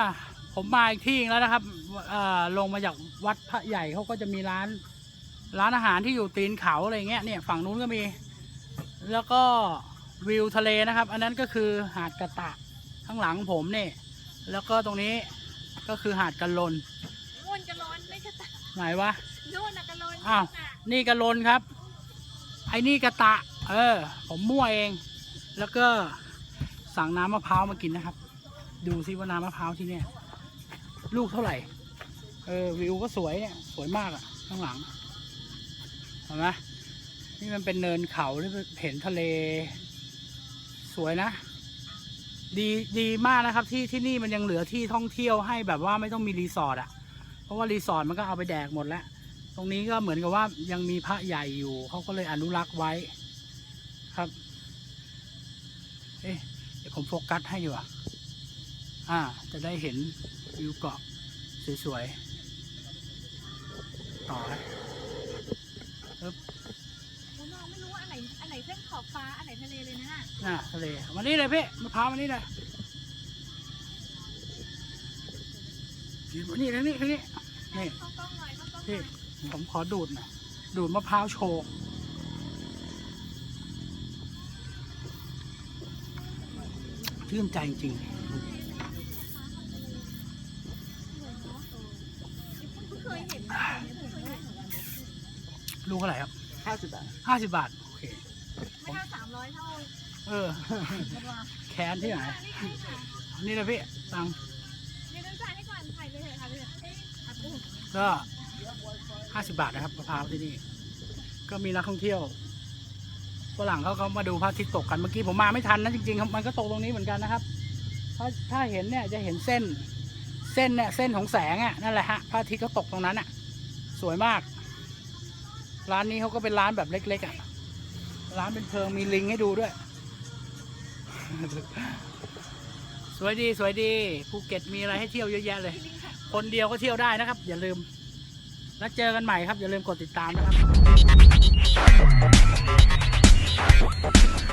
อะผมมาอีกที่แล้วนะครับเอ่อลงมาจากวัดพระใหญ่เขาก็จะมีร้าน ร้านอาหารที่อยู่ตีนเขาอะไรเงี้ยเนี่ยฝั่งนู้นก็มี แล้วก็วิวทะเลนะครับ อันนั้นก็คือหาดกระตะข้างหลังผมเนี่ย แล้วก็ตรงนี้ก็คือหาดกันลนนู่นกระโลนไม่ใช่ตะไหนวะนู่นนะกระโลนอ้าวน่ะนี่กระลนครับ ไอ้นี่กระตะ เออ ผมมั่วเอง แล้วก็สั่งน้ำมะพร้าวมากินนะครับ ดูซิว่าน้ำมะพร้าวที่เนี่ย ลูกเท่าไหร่ เออวิวก็สวยเนี่ยสวยมากอะข้างหลังเห็นไหมนี่มันเป็นเนินเขาที่เห็นทะเล สวยนะ ดีดีมากนะครับ ที่ที่นี่มันยังเหลือที่ท่องเที่ยวให้แบบว่าไม่ต้องมีรีสอร์ทอะเพราะว่ารีสอร์ทมันก็เอาไปแดกหมดแล้ว ตรงนี้ก็เหมือนกับว่ายังมีพระใหญ่อยู่เขาก็เลยอนุรักษ์ไว้ครับ เอ๊ะเดี๋ยวผมโฟกัสให้อยู่อะ อ่า จะได้เห็นวิวเกาะสวยๆ ต่อให้ผมมองไม่รู้ว่าอันไหนอันไหนเส้นขอบฟ้าอันไหนทะเลเลยนะน่ะทะเลมานี่เลยพี่มะพร้าวมานี่เลยยืนมานี่ทางนี้ทางนี้ นี่ เข้ากล้องหน่อยเข้ากล้องหน่พี่อยผมขอดูดหน่อยดูดมะพร้าวโชว์ชื่นใจจริงเเคยเห็นนะเพิ่งเคยเห็นๆลูกเท่าไหร่ครับห้าสิบบาทห้าสิบบาท โอเค ไม่เท่าสามร้อยเท่าเออกว่าแคนที่ไหน นี่ใช่ค่ะนี่นะพี่ ตังค์เดี๋ยวต้องจ่ายให้ก่อนถ่ายไปเถอะค่ะไปเถอะเอ๊ะอัดดูก็ห้าสิบาทนะครับมะพร้าวที่นี่ ก็มีนักท่องเที่ยวฝรั่งเขาก็มาดูพระอาทิตย์ตกกัน เมื่อกี้ผมมาไม่ทันนะจริงๆครับมันก็ตกตรงนี้เหมือนกันนะครับ ถ้าถ้าเห็นเนี่ยจะเห็นเส้น เส้นเนี่ยเส้นของแสงอะนั่นแหละฮะพระอาทิตย์ก็ตกตรงนั้นอะ สวยมาก ร้านนี้เขาก็เป็นร้านแบบเล็ก ๆอะ ร้านเป็นเพลิงมีลิงให้ดูด้วย สวยดีสวยดีภูเก็ตมีอะไรให้เที่ยวเยอะแยะเลย คนเดียวก็เที่ยวได้นะครับ อย่าลืม แล้วเจอกันใหม่ครับ อย่าลืมกดติดตามนะครับ